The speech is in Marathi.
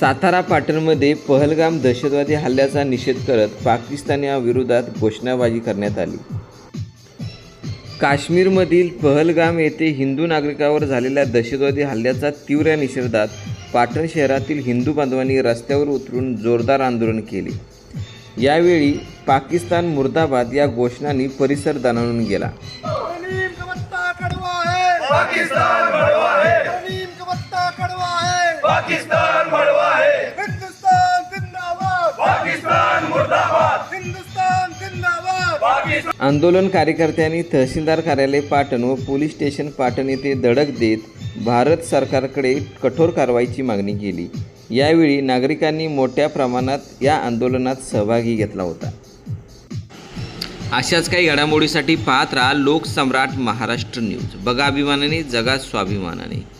सातारा पाटणमध्ये पहलगाम दहशतवादी हल्ल्याचा निषेध करत पाकिस्तानाविरोधात घोषणाबाजी करण्यात आली काश्मीरमधील पहलगाम येथे हिंदू नागरिकावर झालेल्या दहशतवादी हल्ल्याचा तीव्र निषेधात पाटण शहरातील हिंदू बांधवांनी रस्त्यावर उतरून जोरदार आंदोलन केले यावेळी पाकिस्तान मुर्दाबाद या घोषणांनी परिसर दणाणून गेला पाकिस्तान आंदोलन कार्यकर्त्यांनी तहसीलदार कार्यालय पाटण व पोलीस स्टेशन पाटण येथे धडक देत भारत सरकारकडे कठोर कारवाईची मागणी केली. यावेळी नागरिकांनी मोठ्या प्रमाणात या आंदोलनात सहभागी घेतला होता. अशाच काही घडामोडीसाठी पाहत राहा लोकसम्राट महाराष्ट्र न्यूज. बघा अभिमानाने जगा स्वाभिमानाने.